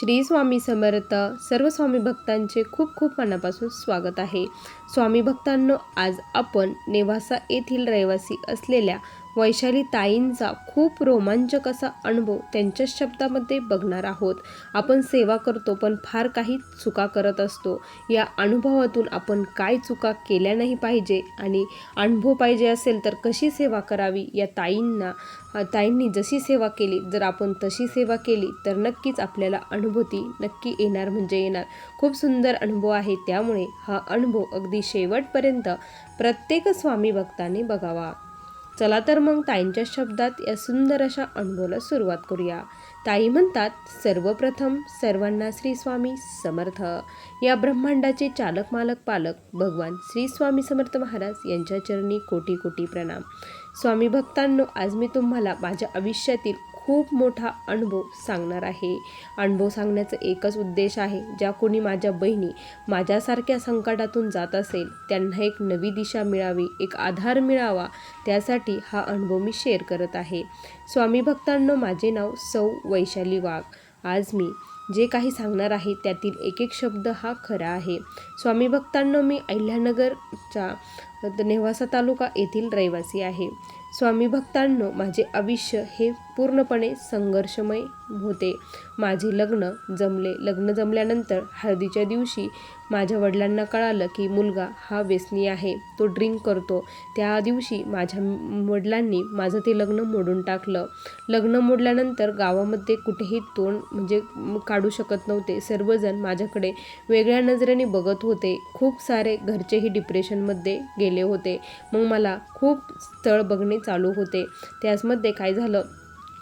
श्री स्वामी समर्थ सर्व स्वामी भक्तांचे खूप खूप मनापासून स्वागत आहे. स्वामी भक्तांनो आज आपण नेवासा येथील रहिवासी असलेल्या वैशाली ताईंचा खूप रोमांचक असा अनुभव त्यांच्याच शब्दामध्ये बघणार आहोत. आपण सेवा करतो पण फार काही चुका करत असतो. या अनुभवातून आपण काय चुका केल्या नाही पाहिजे आणि अनुभव पाहिजे असेल तर कशी सेवा करावी? या ताईंना ताईंनी जशी सेवा केली जर आपण तशी सेवा केली तर नक्कीच आपल्याला अनुभूती नक्की येणार म्हणजे येणार. खूप सुंदर अनुभव आहे. त्यामुळे हा अनुभव अगदी शेवटपर्यंत प्रत्येक स्वामी भक्ताने बघावा. चला तर मग ताईंच्या शब्दात या सुंदर अशा अनुभवाला सुरुवात करूया. ताई म्हणतात सर्वप्रथम सर्वांना श्री स्वामी समर्थ. या ब्रह्मांडाचे चालक मालक पालक भगवान श्री स्वामी समर्थ महाराज यांच्या चरणी कोटी कोटी प्रणाम. स्वामी भक्तांनो आज मी तुम्हाला माझ्या आयुष्यातील खूप मोठा अनुभव सांगणार आहे. अनुभव सांगण्याचा एकच उद्देश आहे ज्या कोणी माझ्या बहिणी माझ्यासारख्या संकटातून जात असेल त्यांना एक नवी दिशा मिळावी एक आधार मिळावा त्यासाठी हा अनुभव मी शेअर करत आहे. स्वामी भक्तांनो माझे नाव सौ वैशाली वाघ. आज मी जे काही सांगणार आहे त्यातील एक एक शब्द हा खरा आहे. स्वामी भक्तांनो मी अहिल्यानगरच्या नेवासा तालुका येथील रहिवासी आहे. स्वामी भक्तांनो माझे आयुष्य हे पूर्णपणे संघर्षमय होते. माझे लग्न जमले. लग्न जमल्यानंतर हळदीच्या दिवशी माझ्या वडिलांना कळालं की मुलगा हा व्यसनी आहे. तो ड्रिंक करतो. त्या दिवशी माझ्या वडिलांनी माझं ते लग्न मोडून टाकलं. लग्न मोडल्यानंतर गावामध्ये कुठेही तोंड म्हणजे काढू शकत नव्हते. सर्वजण माझ्याकडे वेगळ्या नजरेने बघत होते. खूप सारे घरचेही डिप्रेशनमध्ये गेले. होते. मग मला खूप स्थळ बघणे चालू होते. त्याचमध्ये काय झालं?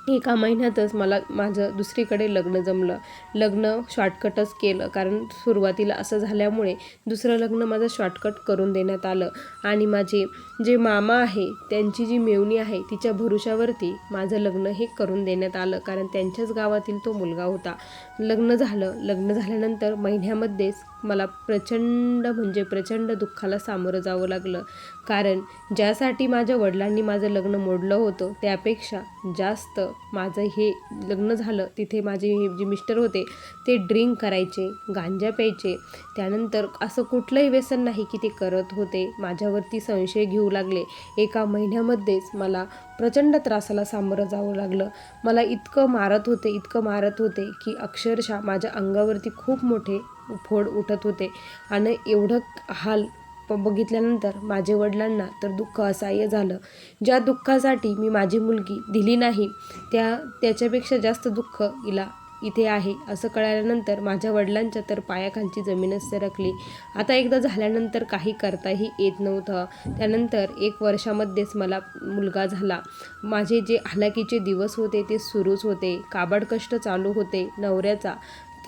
एका महिन्यातच मला माझं दुसरीकडे लग्न जमलं. लग्न शॉर्टकटच केलं. कारण सुरुवातीला असं झाल्यामुळे दुसरं लग्न माझं शॉर्टकट करून देण्यात आलं. आणि माझे जे मामा आहे त्यांची जी मेवणी आहे तिच्या भरुशावरती माझं लग्न हे करून देण्यात आलं. कारण त्यांच्याच गावातील तो मुलगा होता. लग्न झालं. लग्न झाल्यानंतर महिन्यामध्येच मला प्रचंड म्हणजे प्रचंड दुःखाला सामोरं जावं लागलं. कारण ज्यासाठी माझ्या वडिलांनी माझं लग्न मोडलं होतं त्यापेक्षा जास्त माझं हे लग्न झालं तिथे माझे हे जे मिस्टर होते ते ड्रिंक करायचे गांजा प्यायचे. त्यानंतर असं कुठलंही व्यसन नाही की ते करत होते. माझ्यावरती संशय घेऊ लागले. एका महिन्यामध्येच मला प्रचंड त्रासाला सामोरं जावं लागलं. मला इतकं मारत होते इतकं मारत होते की अक्षरशः माझ्या अंगावरती खूप मोठे फोड उठत होते. आणि एवढं हाल बघितल्यानंतर माझे वडिलांना तर दुःख असह्य झालं. ज्या दुःखासाठी मी माझी मुलगी दिली नाही त्या त्याच्यापेक्षा जास्त दुःख हिला इथे आहे असं कळाल्यानंतर माझ्या वडिलांच्या तर पायाखालची जमीनच सरकली. आता एकदा झाल्यानंतर काही करताही येत नव्हतं. त्यानंतर एक वर्षामध्येच मला मुलगा झाला. माझे जे हलाकीचे दिवस होते ते सुरूच होते. काबाड कष्ट चालू होते नवऱ्याचा.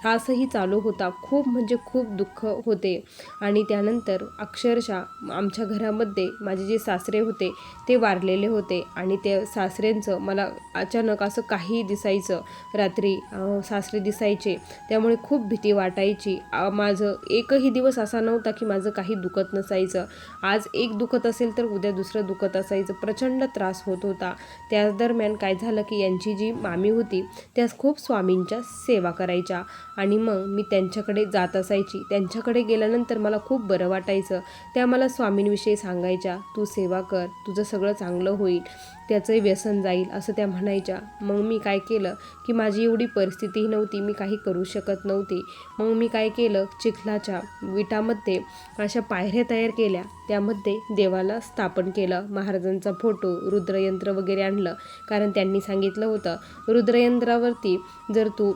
त्रासही चालू होता. खूप म्हणजे खूप दुःख होते. आणि त्यानंतर अक्षरशः आमच्या घरामध्ये माझे जे सासरे होते ते वारलेले होते. आणि ते सासऱ्यांचं मला अचानक असं काही दिसायचं. रात्री सासरे दिसायचे. त्यामुळे खूप भीती वाटायची. माझं एकही दिवस असा नव्हता की माझं काही दुखत नसायचं. आज एक दुखत असेल तर उद्या दुसरं दुखत असायचं. प्रचंड त्रास होत होता. त्याच दरम्यान काय झालं की यांची जी मामी होती त्या खूप स्वामींच्या सेवा करायच्या. आणि मग मी त्यांच्याकडे जात असायची. त्यांच्याकडे गेल्यानंतर मला खूप बरं वाटायचं. त्या मला स्वामींविषयी सांगायच्या तू सेवा कर तुझं सगळं चांगलं होईल त्याचंही व्यसन जाईल असं त्या म्हणायच्या. मग मी काय केलं की माझी एवढी परिस्थितीही नव्हती मी काही करू शकत नव्हती. मग मी काय केलं चिखलाच्या विटामध्ये अशा पायऱ्या तयार केल्या. त्यामध्ये देवाला स्थापन केलं महाराजांचा फोटो रुद्रयंत्र वगैरे आणलं. कारण त्यांनी सांगितलं होतं रुद्रयंत्रावरती जर तू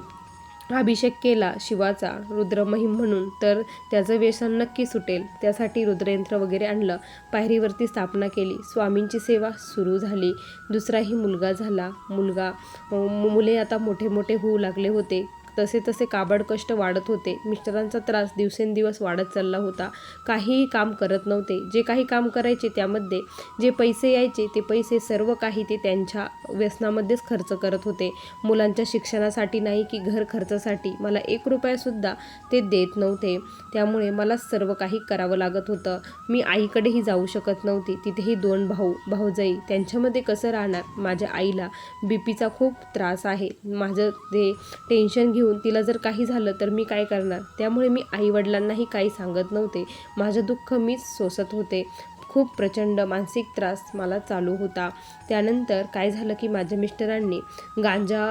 अभिषेक केला शिवाचा रुद्रमहिम म्हणून तर त्याचं व्यसन नक्की सुटेल. त्यासाठी रुद्रयंत्र वगैरे आणलं. पायरीवरती स्थापना केली. स्वामींची सेवा सुरू झाली. दुसराही मुलगा झाला. मुलगा मुले आता मोठे मोठे होऊ लागले होते. तसे तसे काबड कष्ट वाढत होते. मिस्टरांचा त्रास दिवसेंदिवस वाढत चालला होता. काहीही काम करत नव्हते. जे काही काम करायचे त्यामध्ये जे पैसे यायचे ते पैसे सर्व काही ते त्यांच्या व्यसनामध्येच खर्च करत होते. मुलांच्या शिक्षणासाठी नाही की घर खर्चासाठी. मला एक रुपयासुद्धा ते देत नव्हते. त्यामुळे मला सर्व काही करावं लागत होतं. मी आईकडेही जाऊ शकत नव्हती. तिथेही दोन भाऊ भाऊजाई त्यांच्यामध्ये कसं राहणार? माझ्या आईला बी पीचा खूप त्रास आहे. माझं ते टेन्शन घेऊन घेऊन तिला जर काही झालं तर मी काय करणार? त्यामुळे मी आईवडिलांनाही काही सांगत नव्हते. माझं दुःख मीच सोसत होते. खूप प्रचंड मानसिक त्रास मला चालू होता. त्यानंतर काय झालं की माझ्या मिस्टरांनी गांजा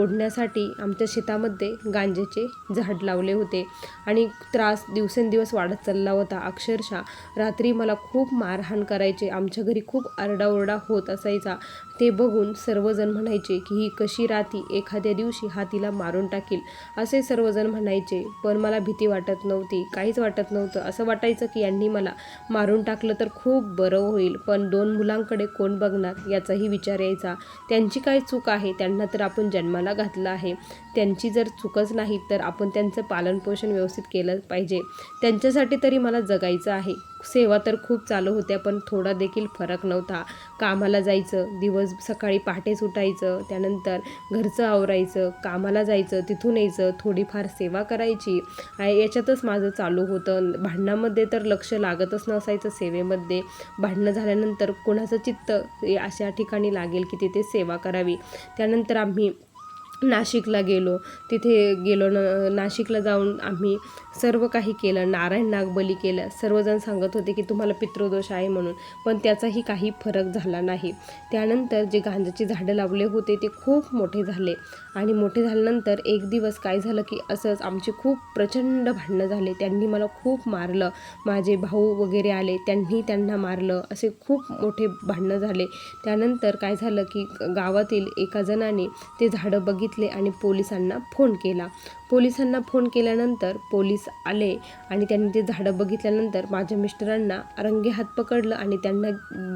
ओढण्यासाठी आमच्या शेतामध्ये गांजेचे झाड लावले होते आणि त्रास दिवसेंदिवस वाढत चालला होता. अक्षरशः रात्री मला खूप मारहाण करायचे आमच्या घरी खूप आरडाओरडा होत असायचा. ते बघून सर्वजण म्हणायचे की ही कशी राहती एखाद्या दिवशी हा तिला मारून टाकील. असे सर्वजण म्हणायचे पण मला भीती वाटत नव्हती काहीच वाटत नव्हतं. असं वाटायचं की यांनी मला मारून टाकलं तर खूप खूप बरं होईल. पण दोन मुलांकडे कोण बघणार? याचाही विचार यायचा. त्यांची काय चूक आहे? त्यांना तर आपण जन्माला घातलं आहे. त्यांची जर चूकच नाही तर आपण त्यांचं पालनपोषण व्यवस्थित केलं पाहिजे. त्यांच्यासाठी तरी मला जगायचं आहे. सेवा तर खूप चालू होत्या पण थोडा देखील फरक नव्हता. कामाला जायचं दिवस सकाळी पहाटेच उठायचं त्यानंतर घरचं आवरायचं कामाला जायचं तिथून यायचं थोडीफार सेवा करायची. याच्यातच माझं चालू होतं. भांडणामध्ये तर लक्ष लागतच नसायचं सेवेमध्ये. भांडणं झाल्यानंतर कोणाचं चित्त अशा ठिकाणी लागेल की तिथे सेवा करावी. त्यानंतर आम्ही नाशिकला गेलो. तिथे गेलो न नाशिकला जाऊन आम्ही सर्व काही केलं. नारायण नागबली केलं सर्वजण सांगत होते की तुम्हाला पितृदोष आहे म्हणून पण त्याचाही काही फरक झाला नाही. त्यानंतर जे गांजाची झाडं लावले होते ते खूप मोठे झाले. आणि मोठे झाल्यानंतर एक दिवस काय झालं की असंच आमची खूप प्रचंड भांडणं झाले. त्यांनी मला खूप मारलं. माझे भाऊ वगैरे आले त्यांनी त्यांना मारलं. असे खूप मोठे भांडणं झाले. त्यानंतर काय झालं की गावातील एका जणाने ते झाडं बघितले आणि पोलिसांना फोन केला. पोलिसांना फोन केल्यानंतर पोलीस आले आणि त्यांनी ते झाडं बघितल्यानंतर माझ्या मिस्टरांना रंगे हात पकडलं आणि त्यांना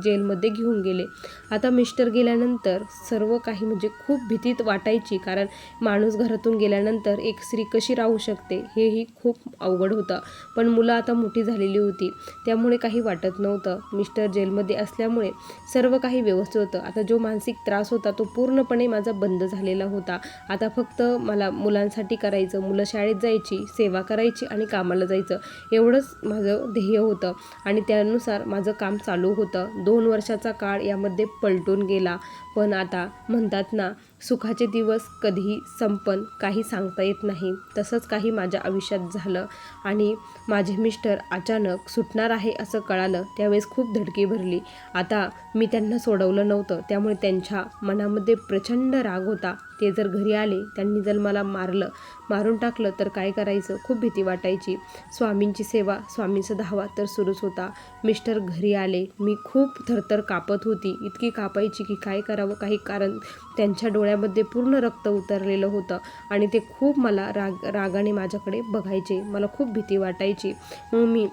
जेलमध्ये घेऊन गेले. आता मिस्टर गेल्यानंतर सर्व काही म्हणजे खूप भीतीत वाटायची कारण माणूस घरातून गेल्यानंतर एक स्त्री कशी राहू शकते हेही खूप अवघड होतं. पण मुलं आता मोठी झालेली होती त्यामुळे काही वाटत नव्हतं. मिस्टर जेलमध्ये असल्यामुळे सर्व काही व्यवस्थित होतं. आता जो मानसिक त्रास होता तो पूर्णपणे माझा बंद झालेला होता. आता फक्त मला मुलांसाठी करायचं मुलं शाळेत जायची सेवा करायची आणि कामाला जायचं. एवढंच माझं ध्येय होतं. आणि त्यानुसार माझं काम चालू होतं. दोन वर्षाचा काळ यामध्ये पलटून गेला. पण आता म्हणतात ना सुखाचे दिवस कधीही संपन काही सांगता येत नाही. तसंच काही माझ्या आयुष्यात झालं आणि माझे मिस्टर अचानक सुटणार आहे असं कळालं त्यावेळेस खूप धडकी भरली. आता मी त्यांना सोडवलं नव्हतं त्यामुळे त्यांच्या मनामध्ये प्रचंड राग होता. ते जर घरी आले त्यांनी जर मला मारलं मारून टाकलं तर काय करायचं? खूप भीती वाटायची. स्वामींची सेवा स्वामींचा धावा तर सुरूच होता. मिस्टर घरी आले. मी खूप थरथर कापत होती. इतकी कापायची की काय करावं? काही कारण त्यांच्या डोळ्या डोळ्यामध्ये पूर्ण रक्त उतरलेलं होतं आणि ते खूप मला राग रागाने माझ्याकडे बघायचे. मला खूप भीती वाटायची. मग मी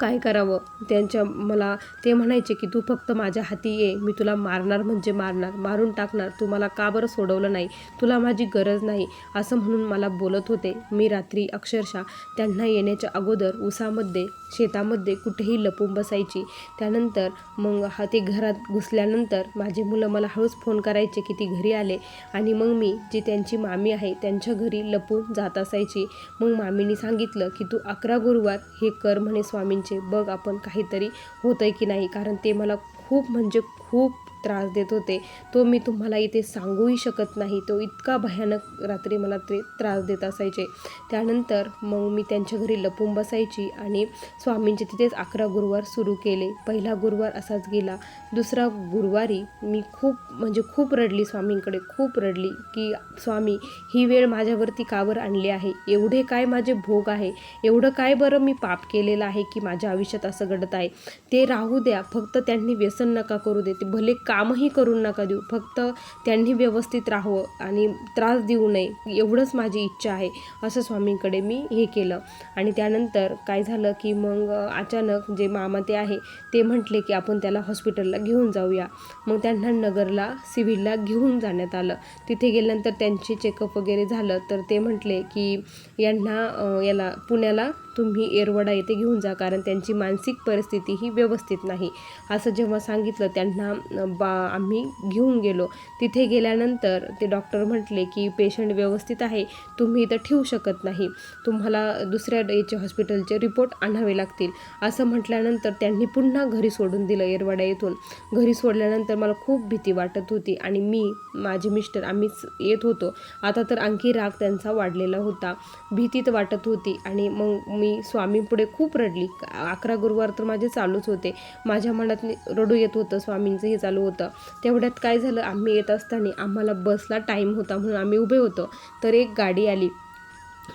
काय करावं? त्यांच्या मला ते म्हणायचे की तू फक्त माझ्या हाती ये. मी तुला मारणार म्हणजे मारणार. मारून टाकणार. तू मला का बरं सोडवलं नाही? तुला माझी गरज नाही. असं म्हणून मला बोलत होते. मी रात्री अक्षरशः त्यांना येण्याच्या अगोदर उसामध्ये शेतामध्ये कुठेही लपून बसायची. त्यानंतर मग हा ते घरात घुसल्यानंतर माझे मुलं मला हळूच फोन करायचे की ती घरी आले. आणि मग मी जी त्यांची मामी आहे त्यांच्या घरी लपून जात असायची. मग मामीने सांगितलं की तू अकरा गुरुवार हे कर म्हणे स्वामी. स्वामींचे बघ आपण काहीतरी होतं आहे की नाही. कारण ते मला खूप म्हणजे खूप त्रास देत होते. तो मी तुम्हाला इथे सांगूही शकत नाही. तो इतका भयानक रात्री मला ते त्रास देत असायचे. त्यानंतर मग मी त्यांच्या घरी लपून बसायची आणि स्वामींचे तिथेच अकरा गुरुवार सुरू केले. पहिला गुरुवार असाच गेला. दुसरा गुरुवारी मी खूप म्हणजे खूप रडली स्वामींकडे. खूप रडली की स्वामी ही वेळ माझ्यावरती का बरं आणली आहे? एवढे काय माझे भोग आहे? एवढं काय बरं मी पाप केलेलं आहे की माझ्या आयुष्यात असं घडत आहे? ते राहू द्या. फक्त त्यांनी व्यसन नका करू दे ते भले कामही करून नका देऊ. फक्त त्यांनी व्यवस्थित राहावं आणि त्रास देऊ नये. एवढंच माझी इच्छा आहे असं स्वामींकडे मी हे केलं. आणि त्यानंतर काय झालं की मग अचानक जे मामा ते आहे ते म्हटले की आपण त्याला हॉस्पिटलला घेऊन जाऊया. मग त्यांना नगरला सिव्हिलला घेऊन जाण्यात आलं. तिथे गेल्यानंतर त्यांचे चेकअप वगैरे झालं तर ते म्हटले की यांना याला पुण्याला तुम्ही एरवडा येथे घेऊन जा कारण त्यांची मानसिक परिस्थिती ही व्यवस्थित नाही. असं जेव्हा सांगितलं त्यांना बा आम्ही घेऊन गेलो. तिथे गेल्यानंतर ते डॉक्टर म्हटले की पेशंट व्यवस्थित आहे तुम्ही इथं ठेवू शकत नाही. तुम्हाला दुसऱ्या याचे हॉस्पिटलचे रिपोर्ट आणावे लागतील. असं म्हटल्यानंतर त्यांनी पुन्हा घरी सोडून दिलं एरवाडा येथून. घरी सोडल्यानंतर मला खूप भीती वाटत होती आणि मी माझे मिस्टर आम्हीच येत होतो. आता तर आणखी राग त्यांचा वाढलेला होता. भीतीत वाटत होती आणि मग मी स्वामींपुढे खूप रडली. अकरा गुरुवार तर माझे चालूच होते. माझ्या मनात रडू येत होतं स्वामींचं हे चालू होतं. तेवढ्यात काय झालं आम्ही येत असताना आम्हाला बसला टाईम होता म्हणून आम्ही उभे होतो. तर एक गाडी आली.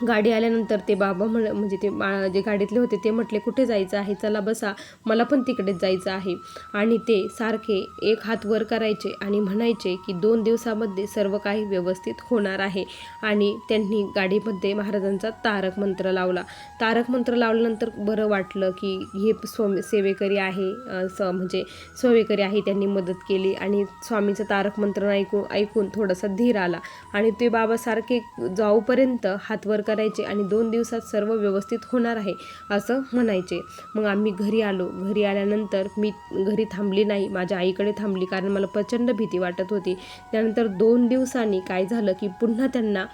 गाडी आल्यानंतर ते बाबा म्हण म्हणजे ते मा जे गाडीतले होते ते म्हटले कुठे जायचं आहे? चला बसा. मला पण तिकडेच जायचं आहे. आणि ते सारखे एक हात वर करायचे आणि म्हणायचे की दोन दिवसामध्ये सर्व काही व्यवस्थित होणार आहे. आणि त्यांनी गाडीमध्ये महाराजांचा तारक मंत्र लावला. तारक मंत्र लावल्यानंतर बरं वाटलं की हे स्वामी सेवेकरी आहे स म्हणजे सेवेकरी आहे त्यांनी मदत केली आणि स्वामीचं तारक मंत्र ऐकून ऐकून थोडासा धीर आला. आणि ते बाबा सारखे जाऊपर्यंत हातवर वर करायचे आणि दोन दिवसात सर्व व्यवस्थित होणार आहे असं म्हणायचे. मग आम्ही घरी आलो. घरी आल्यानंतर मी घरी थांबली नाही. माझ्या आईकडे थांबली कारण मला प्रचंड भीती वाटत होती. त्यानंतर दोन दिवसांनी काय झालं की पुन्हा त्यांना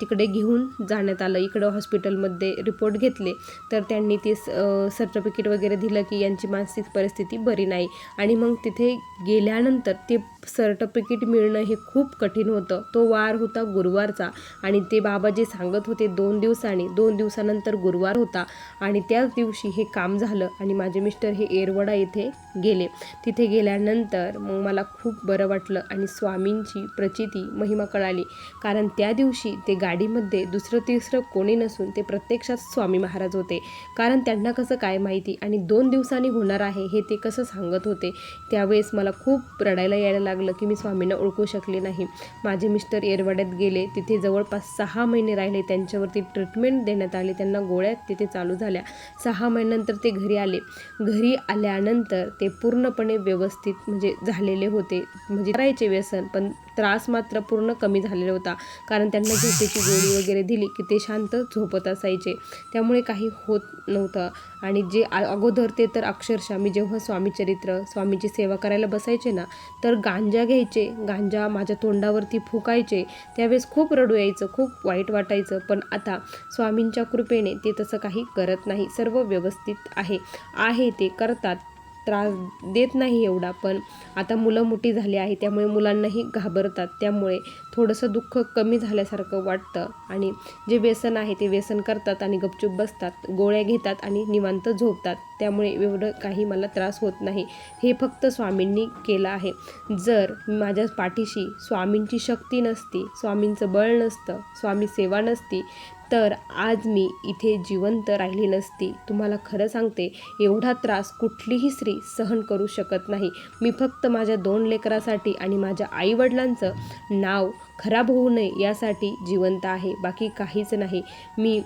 तिकडे घेऊन जाण्यात आलं. इकडं हॉस्पिटलमध्ये रिपोर्ट घेतले. तर त्यांनी ते सर्टिफिकेट वगैरे दिलं की यांची मानसिक परिस्थिती बरी नाही. आणि मग तिथे गेल्यानंतर ते सर्टिफिकेट मिळणं हे खूप कठीण होतं. तो वार होता गुरुवारचा आणि ते बाबाजी सांगत होते दोन दिवसांनी दोन दिवसानंतर गुरुवार होता आणि त्याच दिवशी हे काम झालं आणि माझे मिस्टर हे एरवडा येथे गेले. तिथे गेल्यानंतर मग मला खूप बरं वाटलं आणि स्वामींची प्रचिती महिमा कळाली. कारण त्या दिवशी ते गाडीमध्ये दुसरं तिसरं कोणी नसून ते प्रत्यक्षात स्वामी महाराज होते. कारण त्यांना कसं काय माहिती आणि दोन दिवसांनी होणार आहे हे ते कसं सांगत होते त्यावेळेस मला खूप रडायला यायला लागलं. की मी स्वामींना ओळखू शकले नाही. माझे मिस्टर येरवाड्यात गेले. तिथे जवळपास सहा महिने राहिले. त्यांच्यावरती ट्रीटमेंट देण्यात आली. त्यांना गोळ्या तिथे चालू झाल्या. सहा महिन्यानंतर ते घरी आले. घरी आल्यानंतर ते पूर्णपणे व्यवस्थित म्हणजे झालेले होते. म्हणजे करायचे व्यसन पण त्रास मात्र पूर्ण कमी झालेला होता. कारण त्यांना झोपेची गोळी वगैरे दिली की ते शांत झोपत असायचे. त्यामुळे काही होत नव्हतं. आणि जे आ- अगोदर ते तर अक्षरशः मी जेव्हा स्वामीचरित्र स्वामीची सेवा करायला बसायचे ना तर गांजा घ्यायचे गांजा माझ्या तोंडावरती फुकायचे. त्यावेळेस खूप रडू यायचं खूप वाईट वाटायचं. पण आता स्वामींच्या कृपेने ते तसं काही करत नाही. सर्व व्यवस्थित आहे. आहे ते करतात. त्रास देत नाही एवढा पण आता मुलं मोठी झाली आहे त्यामुळे मुलांनाही घाबरतात. त्यामुळे थोडंसं दुःख कमी झाल्यासारखं वाटतं. आणि जे व्यसन आहे ते व्यसन करतात आणि गपचूप बसतात गोळ्या घेतात आणि निवांत झोपतात. त्यामुळे एवढं काही मला त्रास होत नाही. हे फक्त स्वामींनी केलं आहे. जर माझ्या पाठीशी स्वामींची शक्ती नसती स्वामींचं बळ नसतं स्वामी सेवा नसती तर आज मी इथे जिवंत राहिली नसती. तुम्हाला खरं सांगते एवढा त्रास कुठलीही स्त्री सहन करू शकत नाही. मी फक्त माझ्या दोन लेकरासाठी आणि माझ्या आईवडिलांचं नाव खराब होऊ नये यासाठी जिवंत आहे. बाकी काहीच नाही. मी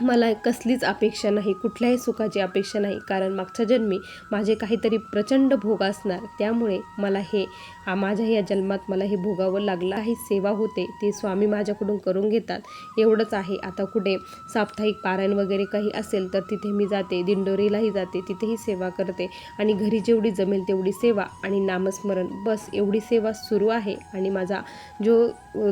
मला कसलीच अपेक्षा नाही कुठल्याही सुखाची अपेक्षा नाही. कारण मागच्या जन्मी माझे काहीतरी प्रचंड भोग असणार त्यामुळे मला हे हा माझ्या या जन्मात मला हे भोगावं लागलं आहे सेवा होते ते स्वामी माझ्याकडून करून घेतात. एवढंच आहे. आता कुठे साप्ताहिक पारायण वगैरे काही असेल तर तिथे मी जाते दिंडोरीलाही जाते तिथेही सेवा करते. आणि घरी जेवढी जमेल तेवढी सेवा आणि नामस्मरण. बस एवढी सेवा सुरू आहे. आणि माझा जो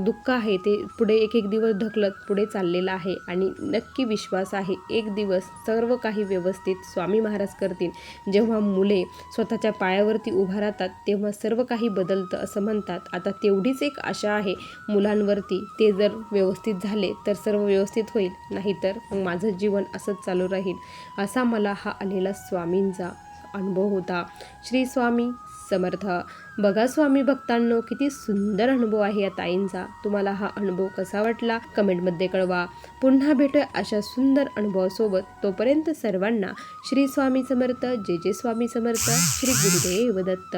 दुःख आहे ते पुढे एक एक दिवस ढकलत पुढे चाललेला आहे. आणि नक्की विश्वास आहे एक दिवस सर्व काही व्यवस्थित स्वामी महाराज करतील. जेव्हा मुले स्वतःच्या पायावरती उभा राहतात तेव्हा सर्व काही बदलतं असं म्हणतात. आता तेवढीच एक आशा आहे मुलांवरती. ते जर व्यवस्थित झाले तर सर्व व्यवस्थित होईल. नाहीतर माझं जीवन असंच चालू राहील. असा मला हा आलेला स्वामींचा अनुभव होता. श्री स्वामी समर्थ. बघा स्वामी भक्तांनो किती सुंदर अनुभव आहे या ताईंचा. तुम्हाला हा अनुभव कसा वाटला? कमेंटमध्ये कळवा. पुन्हा भेटूया अशा सुंदर अनुभवासोबत. तोपर्यंत सर्वांना श्री स्वामी समर्थ जे जे स्वामी समर्थ श्री गुरुदेव दत्त.